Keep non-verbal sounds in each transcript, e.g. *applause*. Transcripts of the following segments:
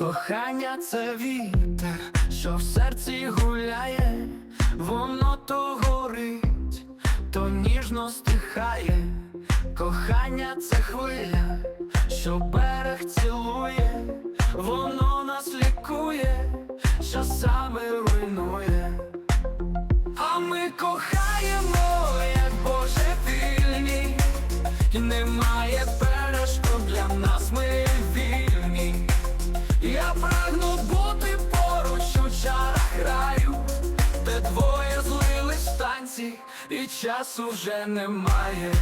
Кохання це вітер, що в серці гуляє, воно то горить, то ніжно стихає. Кохання це хвиля, що берег цілує, воно нас лікує, часами руйнує. А ми кохаємо, як Боже божевільні, і немає перешкод для нас, ми вільні. Я прагну бути поруч у чарах раю, де двоє злились в танці, і часу вже немає.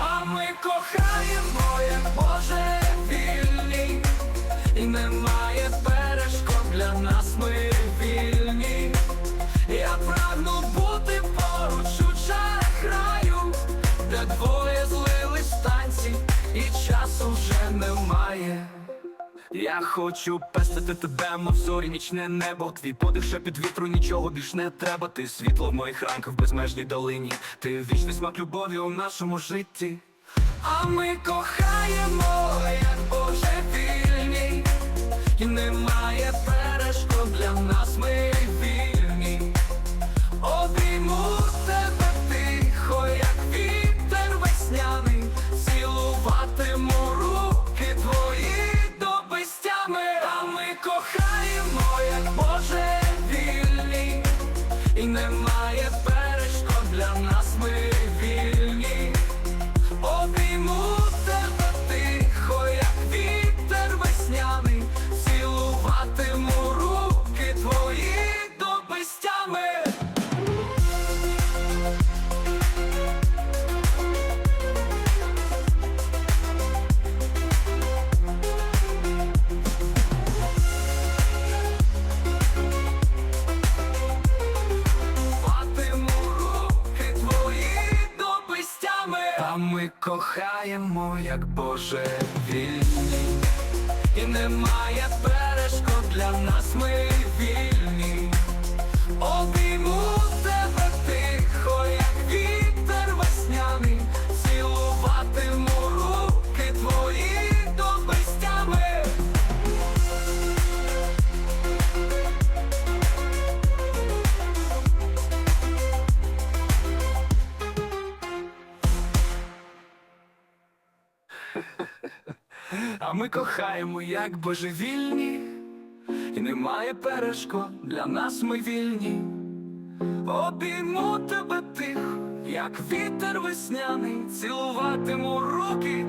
А ми кохаємо, як Боже вільні, і немає перешкод для нас, ми вільні. Я прагну бути поруч у чарах де двоє злились в танці, і часу вже немає. Я хочу пестити тебе, мов зорі, нічне небо. Твій подих шепіт вітру, нічого більш не треба. Ти світло в моїх ранках в безмежній долині. Ти вічний смак любові у нашому житті. А ми кохаємо, як божевільні І немає кохаємо, як Боже вільні, і немає перешкод для нас, ми *laughs* А ми кохаємо, як божевільні, і немає перешкод для нас ми вільні. Обійму тебе тихо, як вітер весняний, цілуватиму руки.